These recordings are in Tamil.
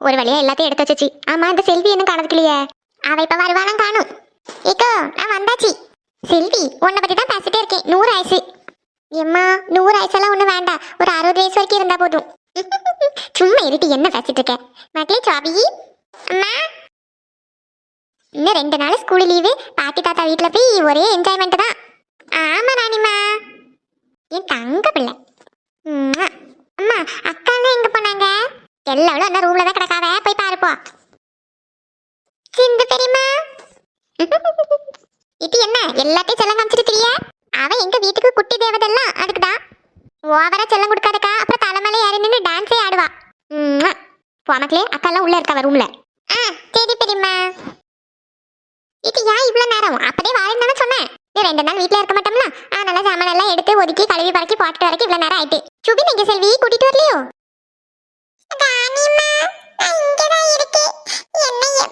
ஒரு வழியா எல்லாத்தையும் எடுத்து வச்சுச்சு. ஆமா இந்த செல்வி இன்னும் காணதுக்கலையே அவ இப்ப வருவானும் காணும். ஏக்கோ நான் வந்தாச்சு. செல்வி உன்னை பத்தி தான் பேசிட்டே இருக்கேன். நூறு ஆயுசு எம்மா நூறு ஆயுசெல்லாம் ஒன்றும் வேண்டாம். ஒரு அறுபது வயசு வரைக்கும் இருந்தா போதும். சும்மா இருட்டி என்ன பேசிட்டு இருக்க? மகளே சாபி அம்மா. இன்னும் ரெண்டு நாள் ஸ்கூல் லீவு பாட்டி தாத்தா வீட்டில் போய் ஒரே என்ஜாய்மெண்ட் தான் ஆமா ராணிமா என் தங்க பிள்ளை உம்மா. அம்மா அக்கா எங்க போனாங்க எல்லாரும் அந்த ரூம்ல தான் கிடக்காத. போய் பாருப்போ சிந்து பெரியம்மா. இது என்ன? எல்லாத்தையும் செல்லம் காமிச்சிட்டு காமிச்சிருக்கிறிய அவன் எங்க வீட்டுக்கு குட்டி தேவதெல்லாம்? அதுக்கு தான். ஓவரா செல்லம் கொடுக்காதக்கா. அப்புறம் தலைமையில ஏறி நின்று டான்ஸே ஆடுவா. உம்மா. போ அக்காலாம் உள்ள இருக்காவ ரூம்ல ஆ சரி பெரியம்மா. இது ஏன் இவ்வளோ நேரம்? அப்பதே வாரேன்னு சொன்னேன். நீ ரெண்டு நாள் வீட்டில் இருக்க மாட்டோம்னா அதனால சாமான் எல்லாம் எடுத்து ஒதுக்கி கழுவி பறக்கி போட்டுட்டு வரைக்கும் இவ்வளோ நேரம் ஆயிட்டு. சுபின் நீங்க செல்வி? கூட்டிட்டு வரலையோ ராணிம்மா நான் இங்க தான் இருக்கேன்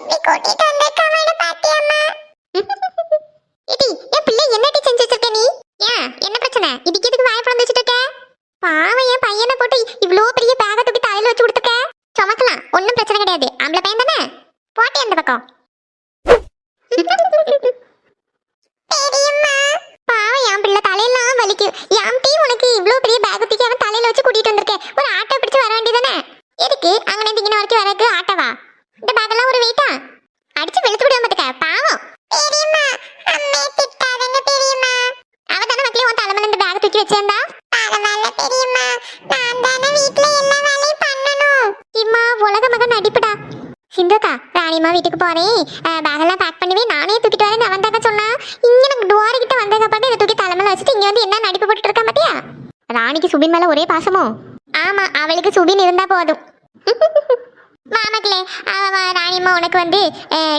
என்ன கூட்டிட்டு வந்திருக்காமனு பாத்தியம்மா இடி என் பிள்ளை என்னடி செஞ்சு வச்சிருக்க நீ ஏன் என்ன பிரச்சனை இதுக்கு எதுக்கு வாய் பழந்து வச்சுட்டு இருக்க பாவம் என் பையனை போட்டு இவ்ளோ பெரிய தூக்கி தலையில வச்சு கொடுத்துருக்க சுமக்கலாம் ஒன்றும் பிரச்சனை கிடையாது ஆம்பளை பையன் தானே போட்டே அந்த பக்கம் பெரியம்மா பாவம் என் பிள்ளை தலையெல்லாம் வலிக்கு என் டீ உனக்கு இவ்ளோ பெரிய பேக் தூக்கி அவன் தலையில வச்சு கூட்டிட்டு வந்திருக்கேன் ஒரு ஆட்டோ பிடிச்சு வர வேண்டியதானே எதுக்கு அங்கே இங்கே வரைக்கும் வரக்கு ஆட்டோவா இந்த பேக்கெல்லாம் ஒரு வெயிட்டா அடிச்சு வெளுத்து விடாம பாத்துக்க பாவம் பெரியம்மா அம்மே திட்டாதங்க பெரியம்மா அவ தானே மக்களே உன் தலைமையில இந்த பேக் தூக்கி வச்சிருந்தா பரவாயில்ல பெரியம்மா நான் தானே வீட்ல எல்லா வேலையும் பண்ணணும் இம்மா உலக மகன் நடிப்புடா சிந்துக்கா ராணிமா வீட்டுக்கு போறேன் பேகெல்லாம் பேக் பண்ணவே நானே தூக்கிட்டு வரேன் அவன் தாக்க சொன்னா. இங்க நம்ம டோர் கிட்ட வந்ததுக்கு அப்புறம் இதை தூக்கி தலைமையில வச்சுட்டு இங்க வந்து என்ன நடிப்பு போட்டுட்டு இருக்கா பாத்தியா? ராணிக்கு சுபின் மேல ஒரே பாசமோ? ஆமா அவளுக்கு சுபின் இருந்தா போதும். மாமக்களே ராணிம்மா உனக்கு வந்து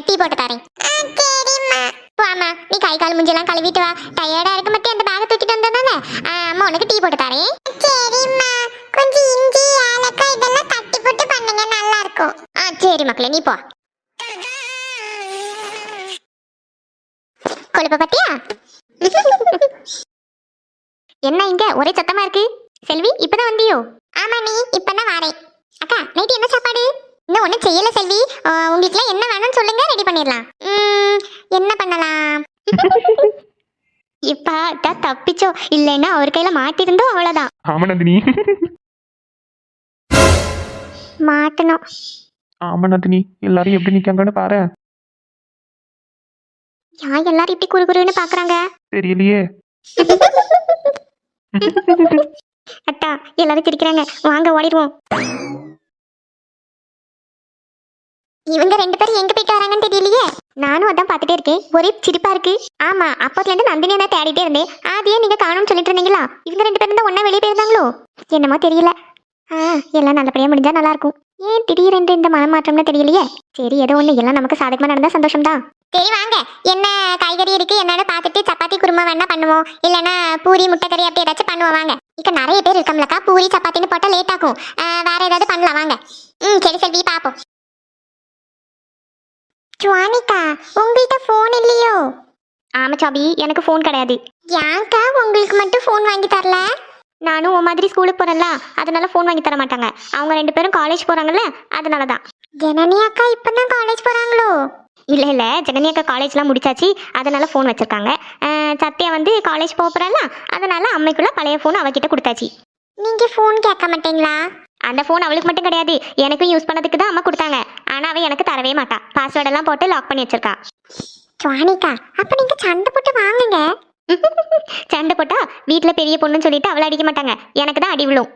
டீ போட்டு தரேன். போமா நீ கை கால் முஞ்செல்லாம் கழுவிட்டு வா. டயர்டா இருக்க மத்திய அந்த பேக தூக்கிட்டு வந்ததானே அம்மா உனக்கு டீ போட்டு தரேன். சரிம்மா. கொஞ்சம் இஞ்சி ஏலக்காய் இதெல்லாம் தட்டி போட்டு பண்ணுங்க நல்லா இருக்கும். ஆ சரி மக்களே நீ போ. கொழுப்ப பத்தியா? என்ன இங்க? ஒரே சத்தமா இருக்கு. செல்வி இப்பதான் வந்தியோ? ஆமா நீ இப்பதான் வாரேன். அக்கா நைட்டு என்ன சாப்பாடு? இன்னும் ஒன்றும் செய்யல செல்வி. உங்களுக்குலாம் என்ன வேணும்னு சொல்லுங்க ரெடி பண்ணிடலாம். என்ன பண்ணலாம்? இப்பா தப்பிச்சோ? இல்லைன்னா அவர் கையில மாட்டிருந்தோம் அவ்வளவுதான். ஆமா நந்தினி. மாட்டணும். ஆமா நந்தினி. எல்லாரும் எப்படி நிக்காங்கன்னு பாரு. யா எல்லாரும் இப்படி குறு குறுன்னு பாக்குறாங்க? தெரியலையே. அட்டா எல்லாரும் சிரிக்கிறாங்க. வாங்க ஓடிடுவோம். இவங்க ரெண்டு பேரும் எங்க போயிட்டு வராங்கன்னு தெரியலையே? நானும் அதான் பார்த்துட்டே இருக்கேன். ஒரே சிரிப்பா இருக்கு. ஆமா அப்போதுல இருந்து நந்தினியை தான் தேடிட்டே இருந்தேன். அதையே நீங்க காணும்னு சொல்லிட்டு இருந்தீங்களா? இவங்க ரெண்டு பேரும் தான் ஒண்ணா வெளியே போயிருந்தாங்களோ? என்னமோ தெரியல. ஆ எல்லாம் நல்லபடியா முடிஞ்சா நல்லா இருக்கும். ஏன் திடீரென்று இந்த மனமாற்றம்னு தெரியலையே? சரி ஏதோ ஒண்ணு. எல்லாம் நமக்கு சாதகமா நடந்தா சந்தோஷம் தான் சரி வாங்க. என்ன காய்கறி இருக்கு? என்னன்னு பார்த்துட்டு சப்பாத்தி குருமா வேணா பண்ணுவோம். இல்லைன்னா பூரி முட்டைக்கறி அப்படி ஏதாச்சும் பண்ணுவோம். வாங்க. இக்க நிறைய பேர் இருக்கோம்லக்கா. பூரி சப்பாத்தின்னு போட்டா லேட் ஆகும். வேற ஏதாவது பண்ணலாம். வாங்க. ம் சரி சரி பாப்போம் ஜுவானிகா உங்கள்கிட்ட ஃபோன் இல்லையோ? ஆமா சாபி. எனக்கு ஃபோன் கிடையாது. ஏன்க்கா உங்களுக்கு மட்டும் ஃபோன் வாங்கி தரல? நானும் உன் மாதிரி ஸ்கூலுக்கு போறேன்ல. அதனால ஃபோன் வாங்கி தர மாட்டாங்க. அவங்க ரெண்டு பேரும் காலேஜ் போறாங்கல்ல அதனால தான் ஜனனி அக்கா இப்பதான் காலேஜ் போறாங்களோ? இல்ல இல்ல. ஜனனி அக்கா காலேஜ்லாம் முடிச்சாச்சு. அதனால ஃபோன் வச்சிருக்காங்க. சத்யா வந்து காலேஜ் போக போறாளா அதனால அம்மைக்குள்ள பழைய ஃபோன் அவகிட்ட கொடுத்தாச்சு. நீங்க ஃபோன் கேட்க மாட்டீங்களா? அந்த ஃபோன் அவளுக்கு மட்டும் கிடையாது. எனக்கும் யூஸ் பண்ணதுக்கு தான் அம்மா கொடுத்தாங்க. ஆனா அவ எனக்கு தரவே மாட்டா. பாஸ்வேர்ட் எல்லாம் போட்டு லாக் பண்ணி வச்சிருக்கா. சுவானிகா அப்ப நீங்க சண்டை போட்டு வாங்குங்க. சண்டை போட்டா வீட்ல பெரிய பொண்ணுன்னு சொல்லிட்டு அவளை அடிக்க மாட்டாங்க. எனக்கு தான் அடி விழும்.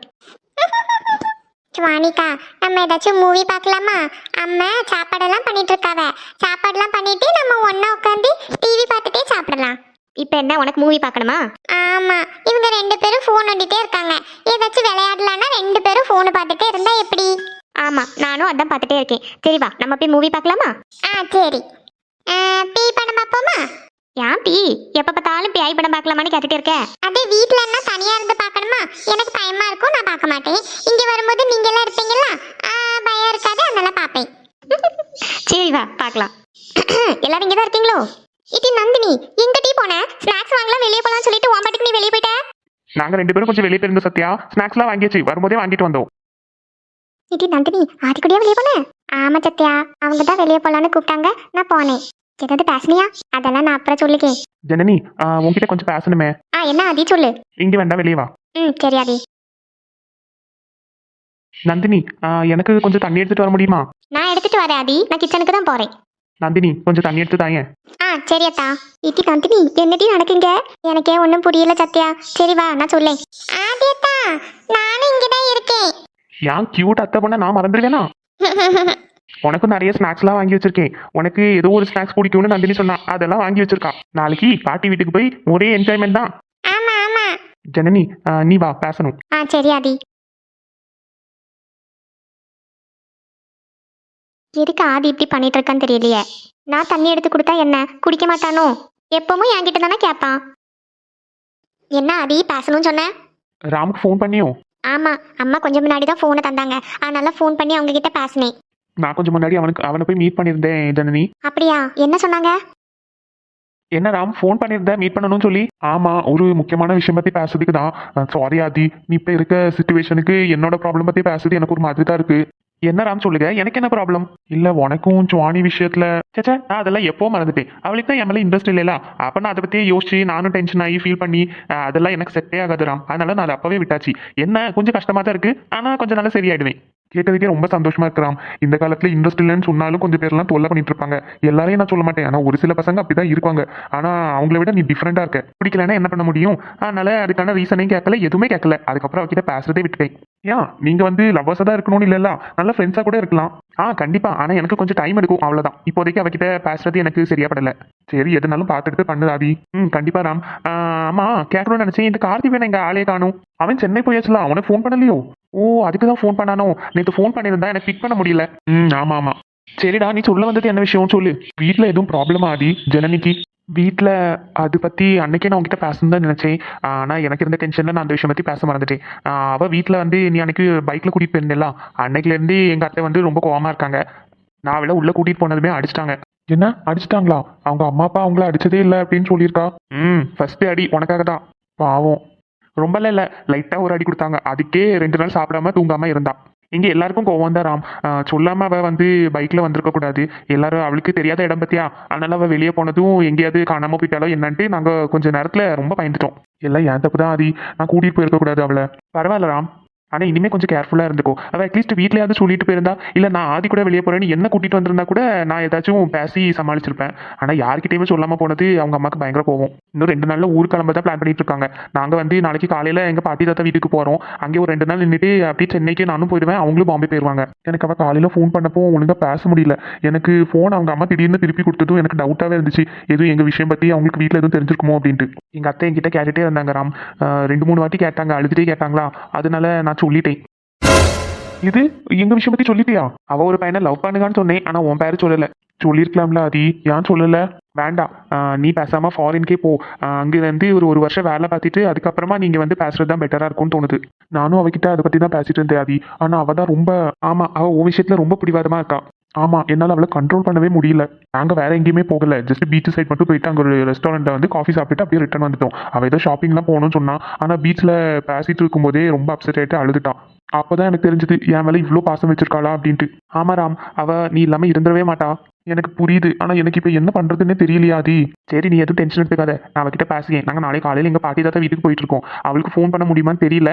சுவானிகா நம்ம ஏதாச்சும் மூவி பார்க்கலாமா? அம்மா சாப்பாடெல்லாம் பண்ணிட்டு இருக்காவ சாப்பாடெல்லாம் பண்ணிட்டு நம்ம ஒண்ணா உட்காந்து டிவி பார்த்துட்டே சாப்பிடலாம். இப்போ என்ன உனக்கு மூவி பார்க்கணுமா? ஆமா இவங்க ரெண்டு பேரும் ஃபோன் நோண்டிட்டே இருக்காங்க. ஏதாச்சும் விளையாடலாம்னா ரெண்டு பேரும் ஃபோனை பார்த்துட்டே இருந்தா எப்படி? ஆமா நானும் அதான் பார்த்துட்டே இருக்கேன். சரி வா நம்ம போய் மூவி பார்க்கலாமா? ஆ சரி. பீ படம் பார்ப்போமா? ஏன் பீ எப்ப பார்த்தாலும் பேய் படம் பார்க்கலாமான்னு கேட்டுட்டே இருக்க. அதே வீட்ல என்ன தனியா இருந்து பார்க்கணுமா எனக்கு பயமா இருக்கும் நான் பார்க்க மாட்டேன் இங்க வரும்போது நீங்க எல்லாம் இருப்பீங்களா ஆ, பயம் இருக்காது அதனால பார்ப்பேன் சரி வா பார்க்கலாம் எல்லாரும் இங்க தான் இருக்கீங்களோ? இது நந்தினி எங்க டீ போன? ஸ்நாக்ஸ் வாங்கலாம் வெளியே போலாம் சொல்லிட்டு உன் பாட்டுக்கு நீ வெளியே போயிட்ட? நாங்க ரெண்டு பேரும் கொஞ்சம் வெளியே போயிருந்தோம் சத்யா. ஸ்நாக்ஸ்லாம் வாங்கியாச்சு. வரும்போதே வாங்கிட்டு வந்தோம். இது நந்தினி ஆதி கூடயா வெளியே போன? ஆமா சத்யா அவங்க தான் வெளியே போலான்னு கூப்பிட்டாங்க. நான் போனேன். ஏதாவது பேசுனியா? அதெல்லாம் நான் அப்புறம் சொல்லிக்கேன் ஜனனி உன்கிட்ட கொஞ்சம் பேசணுமே. ஆ என்ன ஆதி சொல்லு. இங்க வேண்டாம் வெளியே வா. ம் சரி ஆதி. நந்தினி எனக்கு கொஞ்சம் தண்ணி எடுத்துட்டு வர முடியுமா? நான் எடுத்துட்டு வரேன் ஆதி. நான் கிச்சனுக்கு தான் போறேன். நந்தினி கொஞ்சம் தண்ணி எடுத்து தாயேன். ஆ சரி அத்தா. இட்டி நந்தினி என்னடி நடக்குங்க? எனக்கே ஒன்றும் புரியல சத்யா. சரி வா நான் சொல்லேன். ஆதி அத்தா நானும் இங்கே தான் இருக்கேன். ஏன் கியூட் அத்தை பொண்ணை நான் மறந்துடுவேனா? உனக்கும் நிறைய ஸ்நாக்ஸ்லாம் வாங்கி வச்சிருக்கேன். உனக்கு ஏதோ ஒரு ஸ்நாக்ஸ் பிடிக்கும்னு நந்தினி சொன்னா அதெல்லாம் வாங்கி வச்சிருக்கா. நாளைக்கு பாட்டி வீட்டுக்கு போய் ஒரே என்ஜாய்மெண்ட் தான். ஆமா ஆமா. ஜனனி ஆ, நீ வா பேசணும். ஆ சரி ஆதி. எதுக்கு ஆதி இப்படி பண்ணிட்டு இருக்கான்னு தெரியலையே. நான் தண்ணி எடுத்து கொடுத்தா என்ன? குடிக்க மாட்டானோ? எப்பவும் என்கிட்ட தானே கேட்பான் என்ன ஆதி பேசணும்னு சொன்னேன் ராமுக்கு ஃபோன் பண்ணியோ? ஆமா அம்மா கொஞ்சம் முன்னாடி தான் ஃபோனை தந்தாங்க. அதனால ஃபோன் பண்ணி அவங்க கிட்ட பேசினேன். நான் கொஞ்சம் முன்னாடி அவனுக்கு அவனை போய் மீட் பண்ணியிருந்தேன் ஜனனி. அப்படியா? என்ன சொன்னாங்க? என்ன ராம் ஃபோன் பண்ணியிருந்தேன் மீட் பண்ணணும்னு சொல்லி? ஆமா ஒரு முக்கியமான விஷயம் பத்தி பேசுறதுக்கு தான். சாரி ஆதி நீ இப்ப இருக்க சுச்சுவேஷனுக்கு என்னோட ப்ராப்ளம் பத்தி பேசுறது எனக்கு ஒரு மாதிரி தான் இருக்கு. என்ன ராம் சொல்லுங்க எனக்கு என்ன ப்ராப்ளம் இல்ல உனக்கும் சுவாணி விஷயத்துல சேச்சா நான் அதெல்லாம் எப்போ மறந்துட்டேன். அவளுக்கு தான் என் மேல இன்ட்ரெஸ்ட் இல்லைல அப்ப நான் அதை பத்தியே யோசிச்சு நானும் டென்ஷன் ஆகி ஃபீல் பண்ணி அதெல்லாம் எனக்கு செட்டே ஆகாது ராம் அதனால நான் அதை அப்பவே விட்டாச்சு. என்ன கொஞ்சம் கஷ்டமா தான் இருக்கு. ஆனா கொஞ்சம் நல்லா சரியாயிடுவேன். கேட்டதுக்கே ரொம்ப சந்தோஷமா இருக்கிறான். இந்த காலத்துல இன்ட்ரெஸ்ட் இல்லைன்னு சொன்னாலும் கொஞ்சம் பேர்லாம் தொல்லை பண்ணிட்டு இருப்பாங்க. எல்லாரையும் நான் சொல்ல மாட்டேன். ஆனா ஒரு சில பசங்க அப்படிதான் இருப்பாங்க. ஆனா அவங்கள விட நீ டிஃப்ரெண்டா இருக்க. பிடிக்கலன்னா என்ன பண்ண முடியும்? அதனால அதுக்கான ரீசனையும் கேட்கல எதுவுமே கேட்கல. அதுக்கப்புறம் அவகிட்ட பேசுறதே விட்டுட்டேன். ஏன்? நீங்க வந்து லவ்வர்ஸா தான் இருக்கணும்னு இல்லல்ல? நல்ல ஃப்ரெண்ட்ஸா கூட இருக்கலாம். ஆ கண்டிப்பா. ஆனா எனக்கு கொஞ்சம் டைம் எடுக்கும். அவ்வளவுதான். இப்போதைக்கு அவகிட்ட பேசுறது எனக்கு சரியா படல. சரி எதுனாலும் பார்த்துட்டு பண்ணு ஆதி. ம் கண்டிப்பா ராம். ஆமா கேட்கணும்னு நினைச்சேன். இந்த கார்த்திகேயன் எங்க ஆளே காணும். அவன் சென்னை போயாச்சுல. அவனுக்கு ஃபோன் பண்ணலையோ? ஓ அதுக்கு தான் ஃபோன் பண்ணானோ? நேற்று ஃபோன் பண்ணியிருந்தா எனக்கு பிக் பண்ண முடியல. ம் ஆமா ஆமா. சரிடா நீ சொல்ல வந்தது என்ன விஷயம் சொல்லு. வீட்டில் எதுவும் ப்ராப்ளம் ஆதி? ஜனனிக்கு? வீட்டில் அது பற்றி அன்னைக்கே நான் உங்ககிட்ட பேசணும் தான் நினச்சேன். ஆனால் எனக்கு இருந்த டென்ஷனில் நான் அந்த விஷயம் பற்றி பேச மறந்துட்டேன். அவள் வீட்டில் வந்து நீ அன்னைக்கு பைக்கில் கூட்டிகிட்டு போயிருந்தேல அன்னைக்குலேருந்து எங்கள் அத்தை வந்து ரொம்ப கோவமாக இருக்காங்க. நான் அவளை உள்ளே கூட்டிகிட்டு போனதுமே அடிச்சிட்டாங்க. என்ன? அடிச்சிட்டாங்களா? அவங்க அம்மா அப்பா அவங்கள அடிச்சதே இல்லை அப்படின்னு சொல்லியிருக்கா? ம் ஃபஸ்ட்டு அடி உனக்காக தான். பாவம். ரொம்பலாம் இல்லை. லைட்டாக ஒரு அடி கொடுத்தாங்க. அதுக்கே ரெண்டு நாள் சாப்பிடாம தூங்காம இருந்தான். இங்கே எல்லாருக்கும் கோவம் தான் ராம். சொல்லாமல் சொல்லாம அவ வந்து பைக்ல வந்திருக்க கூடாது. எல்லாரும் அவளுக்கு தெரியாத இடம் பத்தியா? அதனால அவ வெளியே போனதும் எங்கேயாவது காணாம போயிட்டாலோ என்னன்ட்டு நாங்க கொஞ்ச நேரத்துல ரொம்ப பயந்துட்டோம். எல்லாம் ஏன் தப்பு தான் ஆதி? நான் கூட்டிட்டு போயிருக்க கூடாது அவளை. பரவாயில்ல ராம். ஆனால் இனிமேல் கொஞ்சம் கேர்ஃபுல்லாக இருந்துக்கோ. அவள் அட்லீஸ்ட் வீட்லயாவது சொல்லிட்டு போயிருந்தா இல்லை நான் ஆதி கூட வெளியே போகிறேன்னு என்ன கூட்டிகிட்டு வந்திருந்தா கூட நான் ஏதாச்சும் பேசி சமாளிச்சிருப்பேன். ஆனால் யார்கிட்டயுமே சொல்லாமல் போனது அவங்க அம்மாவுக்கு பயங்கர கோவம். இன்னும் ரெண்டு நாளில் ஊர் கிளம்ப தான் பிளான் பண்ணிட்டு இருக்காங்க. நாங்கள் வந்து நாளைக்கு காலையில் எங்கள் பாட்டி தாத்தா வீட்டுக்கு போகிறோம் அங்கே ஒரு ரெண்டு நாள் நின்றுட்டு அப்படியே சென்னைக்கு நானும் போயிடுவேன். அவங்களும் பாம்பே போயிருவாங்க. எனக்கு அவள் காலையில் ஃபோன் பண்ணப்போ ஒழுங்காக பேச முடியல. எனக்கு ஃபோன் அவங்க அம்மா திடீர்னு திருப்பி கொடுத்ததும் எனக்கு டவுட்டாகவே இருந்துச்சு. எதுவும் எங்கள் விஷயம் பற்றி அவங்களுக்கு வீட்டில் எதுவும் தெரிஞ்சிருக்குமோ அப்படின்ட்டு. எங்கள் அத்தை என்கிட்ட கேட்டுகிட்டே இருந்தாங்க ராம். ரெண்டு மூணு வாட்டி கேட்டாங்க அழுதுகிட்டே கேட்டாங்களா? அதனால நான் சொல்லிட்டேன். இது எங்க விஷயம் பத்தி சொல்லிட்டியா? அவ ஒரு பையனை லவ் பண்ணுகான்னு சொன்னேன் ஆனா உன் பேரு சொல்லல. சொல்லியிருக்கலாம்ல அதி ஏன் சொல்லல? வேண்டாம். நீ பேசாம ஃபாரின்கே போ. அங்கிருந்து ஒரு ஒரு வருஷம் வேலை பார்த்துட்டு அதுக்கப்புறமா நீங்க வந்து பேசுறது தான் பெட்டரா இருக்கும்னு தோணுது. நானும் அவகிட்ட அதை பத்தி தான் பேசிட்டு இருந்தேன் ஆதி. ஆனா அவ தான் ரொம்ப ஆமா அவ உன் விஷயத்துல ரொம்ப பிடிவாதமா இருக்கா. ஆமா என்னால அவளை கண்ட்ரோல் பண்ணவே முடியல. நாங்க வேற எங்கேயுமே போகல. ஜஸ்ட் பீச் சைட் மட்டும் போயிட்டு அங்க ஒரு ரெஸ்டாரண்ட்ல வந்து காஃபி சாப்பிட்டு அப்படியே ரிட்டர்ன் வந்துட்டோம். அவ ஏதோ ஷாப்பிங்லாம் போகணும்னு சொன்னா ஆனா பீச்ல பேசிட்டு இருக்கும்போதே ரொம்ப அப்செட் ஆயிட்டு அழுதுட்டான் அப்பதான் எனக்கு தெரிஞ்சது என் மேல இவ்வளோ பாசம் வச்சிருக்காளா? அப்படின்ட்டு. ஆமா ராம். அவ நீ இல்லாம இருந்துடவே மாட்டா. எனக்கு புரியுது. ஆனா எனக்கு இப்ப என்ன பண்றதுன்னே தெரியலையாதி சரி நீ எதுவும் டென்ஷன் எடுத்துக்காத. நான் அவகிட்ட பேசுகிறேன் நாங்க நாளை காலையில எங்க பாட்டி தாத்தா வீட்டுக்கு போயிட்டு இருக்கோம். அவளுக்கு ஃபோன் பண்ண முடியுமான்னு தெரியல.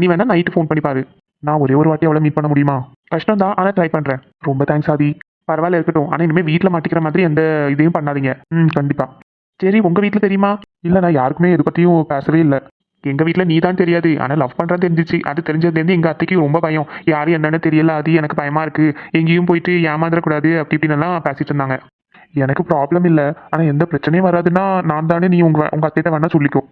நீ வேணா நைட்டு ஃபோன் பண்ணி பாரு. நான் ஒரே ஒரு வாட்டி அவளை மீட் பண்ண முடியுமா? கஷ்டம் தான் ஆனால் ட்ரை பண்ணுறேன் ரொம்ப தேங்க்ஸ் ஆதி. பரவாயில்ல இருக்கட்டும். ஆனால் இனிமேல் வீட்டில் மாட்டிக்கிற மாதிரி எந்த இதையும் பண்ணாதீங்க. ம் கண்டிப்பாக சரி உங்கள் வீட்டில் தெரியுமா? இல்லை நான் யாருக்குமே எது பற்றியும் பேசவே இல்லை. எங்கள் வீட்டில் நீ தான் தெரியாது. ஆனால் லவ் பண்ணுறது தெரிஞ்சிச்சு. அது தெரிஞ்சதுலேருந்து எங்கள் அத்தைக்கு ரொம்ப பயம். யாரும் என்னன்னு தெரியல அது எனக்கு பயமாக இருக்குது எங்கேயும் போயிட்டு ஏமாந்துடக்கூடாது அப்படி இப்படின்னு எல்லாம் பேசிட்டு இருந்தாங்க. எனக்கு ப்ராப்ளம் இல்லை. ஆனால் எந்த பிரச்சனையும் வராதுன்னா நான் தானே நீ உங்கள் உங்கள் அத்தைகிட்ட வேணா சொல்லிக்கோ.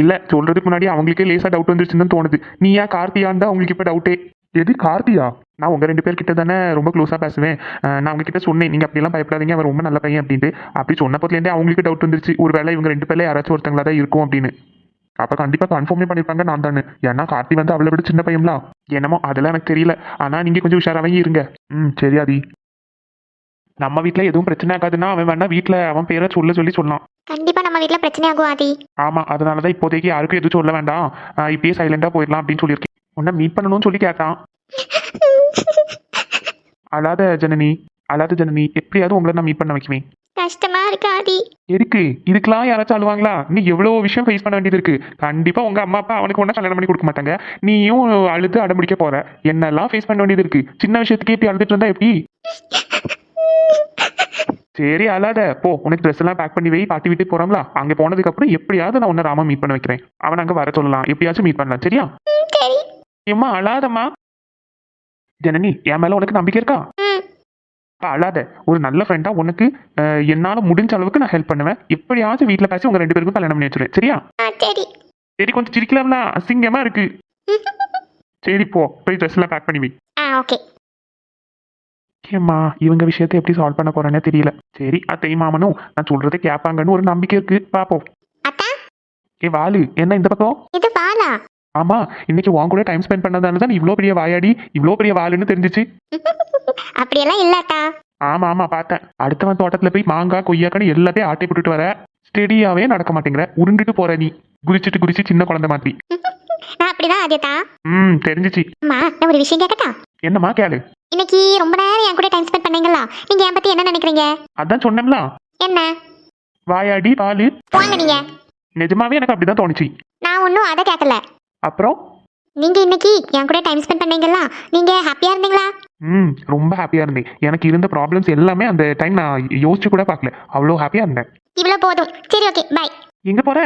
இல்லை சொல்கிறதுக்கு முன்னாடி அவங்களுக்கே லேசாக டவுட் வந்துருச்சுன்னு தோணுது. நீ ஏன் கார்த்தியான்னு தான் உங்களுக்கு இப்போ டவுட்டே எது கார்த்தியா? நான் உங்க ரெண்டு பேர்கிட்ட தானே ரொம்ப க்ளோஸா பேசுவேன். நான் உங்ககிட்ட சொன்னேன். நீங்க அப்படியெல்லாம் பயப்படாதீங்க. அவர் ரொம்ப நல்ல பையன் அப்படின்ட்டு. அப்படி சொன்ன போதுலேருந்தே அவங்களுக்கு டவுட் வந்துருச்சு. ஒருவேளை இவங்க ரெண்டு பேர்ல யாராச்சும் ஒருத்தங்களா தான் இருக்கும் அப்படின்னு. அப்ப கண்டிப்பா கன்ஃபார்மே பண்ணிருப்பாங்க நான் தானே. ஏன்னா கார்த்தி வந்து அவளை விட சின்ன பையன்ல. என்னமோ அதெல்லாம் எனக்கு தெரியல. ஆனா நீங்க கொஞ்சம் உஷாராவே இருங்க. ம் சரி ஆதி. நம்ம வீட்ல எதுவும் பிரச்சனை ஆகாதுன்னா அவன் வேணா வீட்ல அவன் பேரை சொல்ல சொல்லி சொன்னான் கண்டிப்பா நம்ம வீட்ல பிரச்சனை ஆகும் ஆதி. ஆமா அதனால தான் இப்போதைக்கு யாருக்கும் எதுவும் சொல்ல வேண்டாம். இப்பயே சைலண்டா போயிடலாம் அப்படின்னு சொல்லியிருக்கேன். உன்னை மீட் பண்ணணும்னு சொல்லி கேட்டான். அழாத ஜனனி அழாத ஜனனி எப்படியாவது உங்களை நான் மீட் பண்ண வைக்குவேன். கஷ்டமா இருக்கு ஆதி. இருக்கு இதுக்கெல்லாம் யாராச்சும் அழுவாங்களா? நீ எவ்வளோ விஷயம் ஃபேஸ் பண்ண வேண்டியது இருக்கு. கண்டிப்பா உங்க அம்மா அப்பா அவனுக்கு ஒன்றும் கல்யாணம் பண்ணி கொடுக்க மாட்டாங்க. நீயும் அழுது அடம்பிடிக்க போற. என்னெல்லாம் ஃபேஸ் பண்ண வேண்டியது இருக்கு? சின்ன விஷயத்துக்கே இப்படி அழுதுட்டு இருந்தா எப்படி? சரி அழாத. போ உனக்கு ட்ரெஸ் எல்லாம் பேக் பண்ணி வை. பாட்டி வீட்டுக்கு போறோம்ல. அங்க போனதுக்கு அப்புறம் எப்படியாவது நான் உன்னை ராம மீட் பண்ண வைக்கிறேன். அவன் அங்க வர சொல்லலாம். எப்படியாச்சும் மீட் பண்ணலாம். சரியா? ஏம்மா அழாதம்மா. ஜனனி என் மேல உனக்கு நம்பிக்கை இருக்கா? அழாத. ஒரு நல்ல ஃப்ரெண்டா உனக்கு என்னால முடிஞ்ச அளவுக்கு நான் ஹெல்ப் பண்ணுவேன். எப்படியாச்சும் வீட்ல பேசி உங்க ரெண்டு பேருக்கும் கல்யாணம் பண்ணி வச்சிருவேன். சரியா? சரி. கொஞ்சம் சிரிக்கலாம்ல. அசிங்கமா இருக்கு. சரி போ. போய் ட்ரெஸ் எல்லாம் பேக் பண்ணி ஓகே ஏம்மா இவங்க விஷயத்தை எப்படி சால்வ் பண்ண போறேன்னே தெரியல. சரி அத்தை மாமனும் நான் சொல்றதை கேட்பாங்கன்னு ஒரு நம்பிக்கை இருக்கு. பாப்போம் ஏ வாலு என்ன இந்த பக்கம்? இது பாலா ஆமா இன்னைக்கு உன் கூட டைம் ஸ்பெண்ட் பண்ணதால தான் இவ்வளோ பெரிய வாயாடி இவ்வளோ பெரிய வாளுன்னு தெரிஞ்சிச்சு. அப்படியெல்லாம் இல்ல அத்தா ஆமா ஆமா பார்த்தேன். அடுத்தவன் தோட்டத்துல போய் மாங்காய் கொய்யாக்கன்னு எல்லாத்தையும் ஆட்டை போட்டுட்டு வர ஸ்டெடியாவே நடக்க மாட்டேங்கிற. உருண்டுட்டு போற நீ. குதிச்சிட்டு குதிச்சு சின்ன குழந்தை மாதிரி. நான் அப்படிதான் ஆதியத்தா ம் தெரிஞ்சிச்சு. அம்மா நான் ஒரு விஷயம் கேட்கட்டா? என்னம்மா கேளு. இன்னைக்கு ரொம்ப நேரம் என் கூட டைம் ஸ்பெண்ட் பண்ணீங்களா? நீங்க என் பத்தி என்ன நினைக்கிறீங்க? அதான் சொன்னேன்ல. என்ன? வாயாடி வாலு போங்க நீங்க. நிஜமாவே எனக்கு அப்படிதான் தோணுச்சு. நான் ஒன்றும் அதை கேட்கல. அப்புறம்? நீங்க இன்னைக்கு என் கூட டைம் ஸ்பெண்ட் பண்ணீங்களா நீங்க ஹாப்பியா இருந்தீங்களா? ம் ரொம்ப ஹாப்பியா இருந்தேன். எனக்கு இருந்த ப்ராப்ளம்ஸ் எல்லாமே அந்த டைம் நான் யோசிச்சு கூட பார்க்கல. அவ்வளோ ஹாப்பியா இருந்தேன். இவ்வளோ போதும். சரி ஓகே பை எங்க போற?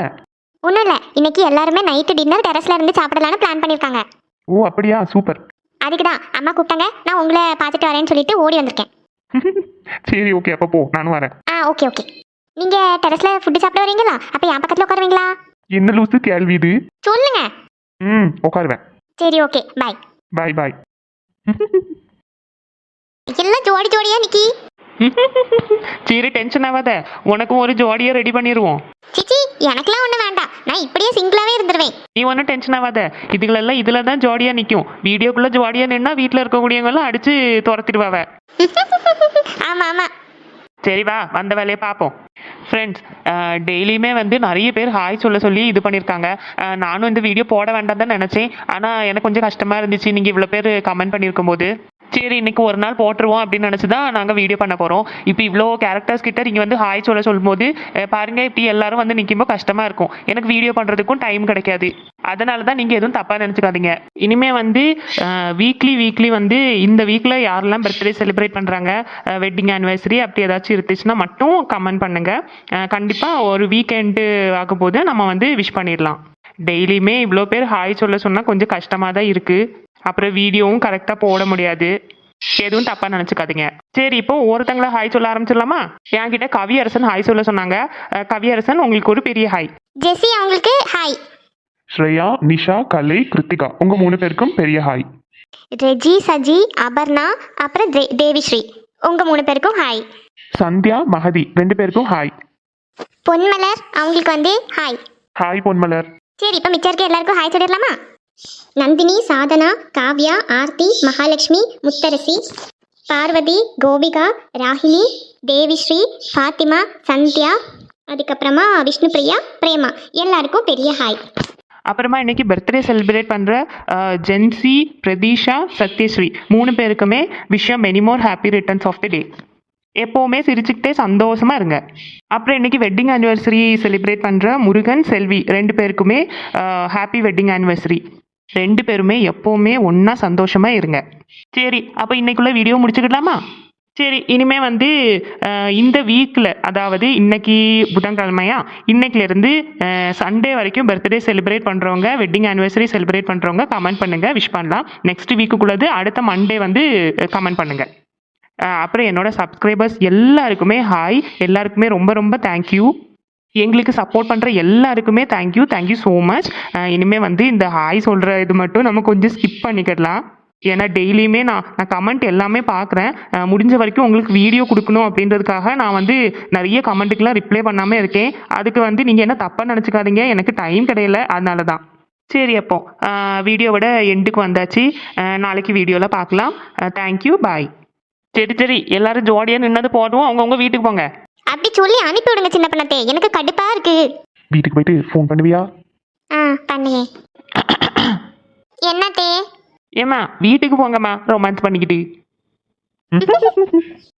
ஒன்றும் இல்லை. இன்னைக்கு எல்லாருமே நைட்டு டின்னர் டெரஸ்ல இருந்து சாப்பிடலான்னு பிளான் பண்ணியிருக்காங்க ஓ அப்படியா? சூப்பர் அதுக்கு தான். அம்மா கூப்பிட்டாங்க. நான் உங்களை பார்த்துட்டு வரேன்னு சொல்லிட்டு ஓடி வந்திருக்கேன். சரி ஓகே அப்போ போ. நானும் வரேன். ஆ ஓகே ஓகே நீங்க டெரஸ்ல ஃபுட்டு சாப்பிட வரீங்களா? அப்போ என் பக்கத்தில் உட்காருவீங்களா? என்ன லூசு கேள்வி இது? சொல்லுங்க. ம் உட்காருவேன். சரி ஓகே பை பாய் பாய் எல்லாம் ஜோடி ஜோடியா நிக்கி? சரி டென்ஷன் ஆகாத. உனக்கும் ஒரு ஜோடியை ரெடி பண்ணிடுவோம் சிச்சி எனக்கெல்லாம் ஒன்றும் வேண்டாம். நான் இப்படியே சிங்கிளாவே இருந்துருவேன். நீ ஒன்றும் டென்ஷன் ஆகாத. இதுகளெல்லாம் இதில் தான் ஜோடியாக நிற்கும் வீடியோக்குள்ளே ஜோடியாக நின்னா வீட்டில் இருக்கக்கூடியவங்களாம் அடித்து துரத்திடுவாவ. ஆமா ஆமா. சரி வா. வந்த வேலையை பார்ப்போம். ஃப்ரெண்ட்ஸ் டெய்லியுமே வந்து நிறைய பேர் ஹாய் சொல்ல சொல்லி இது பண்ணியிருக்காங்க நானும் இந்த வீடியோ போட வேண்டாம் தான் நினச்சேன். ஆனால் எனக்கு கொஞ்சம் கஷ்டமாக இருந்துச்சு. நீங்கள் இவ்வளோ பேர் கமெண்ட் பண்ணியிருக்கும் போது சரி இன்னைக்கு ஒரு நாள் போட்டுருவோம் அப்படின்னு நினச்சி தான் நாங்கள் வீடியோ பண்ண போகிறோம் இப்போ இவ்வளோ கேரக்டர்ஸ் கிட்ட நீங்கள் வந்து ஹாய் சொல்ல சொல்லும்போது பாருங்கள் பாருங்க இப்படி எல்லாரும் வந்து நிற்கும்போது கஷ்டமாக இருக்கும். எனக்கு வீடியோ பண்ணுறதுக்கும் டைம் கிடைக்காது. அதனால தான் நீங்கள் எதுவும் தப்பாக நினச்சிக்காதீங்க. இனிமே வந்து வீக்லி வீக்லி வந்து இந்த வீக்கில் யாரெல்லாம் பர்த்டே செலிப்ரேட் பண்ணுறாங்க வெட்டிங் ஆனிவர்சரி அப்படி ஏதாச்சும் இருந்துச்சுன்னா மட்டும் கமெண்ட் பண்ணுங்க. கண்டிப்பாக ஒரு வீக்கெண்டு ஆகும்போது நம்ம வந்து விஷ் பண்ணிடலாம். டெய்லியுமே இவ்வளோ பேர் ஹாய் சொல்ல சொன்னால் கொஞ்சம் கஷ்டமாக தான் இருக்குது அப்புறம் வீடியோவும் கரெக்டாக போட முடியாது. எதுவும் தப்பாக நினச்சிக்காதீங்க. சரி இப்போ ஒருத்தங்கள ஹாய் சொல்ல ஆரம்பிச்சிடலாமா? என்கிட்ட கவியரசன் ஹாய் சொல்ல சொன்னாங்க. கவியரசன் உங்களுக்கு ஒரு பெரிய ஹாய் ஜெஸ்ஸி அவங்களுக்கு ஹாய் ஸ்ரேயா நிஷா கலை கிருத்திகா உங்க மூணு பேருக்கும் பெரிய ஹாய் ரெஜி சஜி அபர்ணா அப்புறம் தே- தேவிஸ்ரீ. உங்க மூணு பேருக்கும் ஹாய் சந்தியா மகதி ரெண்டு பேருக்கும் ஹாய் பொன்மலர் அவங்களுக்கு வந்து ஹாய் ஹாய் பொன்மலர். சரி இப்போ மிச்சம் இருக்க எல்லாருக்கும் ஹாய் சொல்லிடலாமா? நந்தினி சாதனா காவ்யா ஆர்த்தி மகாலட்சுமி முத்தரசி பார்வதி கோபிகா ராகினி தேவிஸ்ரீ ஃபாத்திமா சந்தியா அதுக்கப்புறமா விஷ்ணுபிரியா பிரேமா. எல்லாருக்கும் பெரிய ஹாய். அப்புறமா இன்னைக்கு பர்த்டே செலிப்ரேட் பண்ணுற ஜென்சி பிரதீஷா சத்யஸ்ரீ. மூணு பேருக்குமே விஷயம் many more happy returns of the day எப்போவுமே சிரிச்சுக்கிட்டே சந்தோஷமா இருங்க. அப்புறம் இன்னைக்கு வெட்டிங் ஆனிவர்சரி செலிப்ரேட் பண்ணுற முருகன் செல்வி. ரெண்டு பேருக்குமே ஹாப்பி வெட்டிங் ஆனிவர்சரி ரெண்டு பேருமே எப்போவுமே ஒன்றா சந்தோஷமாக இருங்க. சரி அப்போ இன்னைக்குள்ள வீடியோ முடிச்சுக்கிடலாமா சரி இனிமே வந்து இந்த வீக்கில் அதாவது இன்னைக்கு புதன்கிழமையா? இன்னைக்குலேருந்து சண்டே வரைக்கும் பர்த்டே செலிப்ரேட் பண்ணுறவங்க வெட்டிங் ஆனிவர்சரி செலிப்ரேட் பண்ணுறவங்க கமெண்ட் பண்ணுங்கள் விஷ் பண்ணலாம். நெக்ஸ்ட் வீக்குக்குள்ளது அடுத்த மண்டே வந்து கமெண்ட் பண்ணுங்கள் அப்புறம் என்னோட சப்ஸ்கிரைபர்ஸ் எல்லாருக்குமே ஹாய் எல்லாருக்குமே ரொம்ப ரொம்ப தேங்க்யூ எங்களுக்கு சப்போர்ட் பண்ணுற எல்லாருக்குமே தேங்க்யூ தேங்க்யூ ஸோ மச் இனிமேல் வந்து இந்த ஹாய் சொல்கிற இது மட்டும் நம்ம கொஞ்சம் ஸ்கிப் பண்ணிக்கிடலாம். ஏன்னா டெய்லியுமே நான் நான் கமெண்ட் எல்லாமே பார்க்குறேன். முடிஞ்ச வரைக்கும் உங்களுக்கு வீடியோ கொடுக்கணும் அப்படின்றதுக்காக நான் வந்து நிறைய கமெண்ட்டுக்கெலாம் ரிப்ளை பண்ணாமல் இருக்கேன். அதுக்கு வந்து நீங்கள் என்ன தப்பாக நினச்சிக்காதீங்க. எனக்கு டைம் கிடையல. அதனால தான். சரி அப்போ வீடியோவோட எண்டுக்கு வந்தாச்சு. நாளைக்கு வீடியோவில் பார்க்கலாம். தேங்க்யூ பாய் சரி சரி. எல்லாரும் ஜோடியாக நின்னது போடுவோம் அவங்கவுங்க வீட்டுக்கு போங்க. அப்படி சொல்லி அனுப்பி விடுங்க சின்ன பண்ணத்தே. எனக்கு கடுப்பா இருக்கு. வீட்டுக்கு போயிட்டு ஃபோன் பண்ணுவியா? ஆ பண்ணுங்க. என்னத்தே? ஏம்மா வீட்டுக்கு போங்கம்மா ரொமான்ஸ் பண்ணிக்கிட்டு.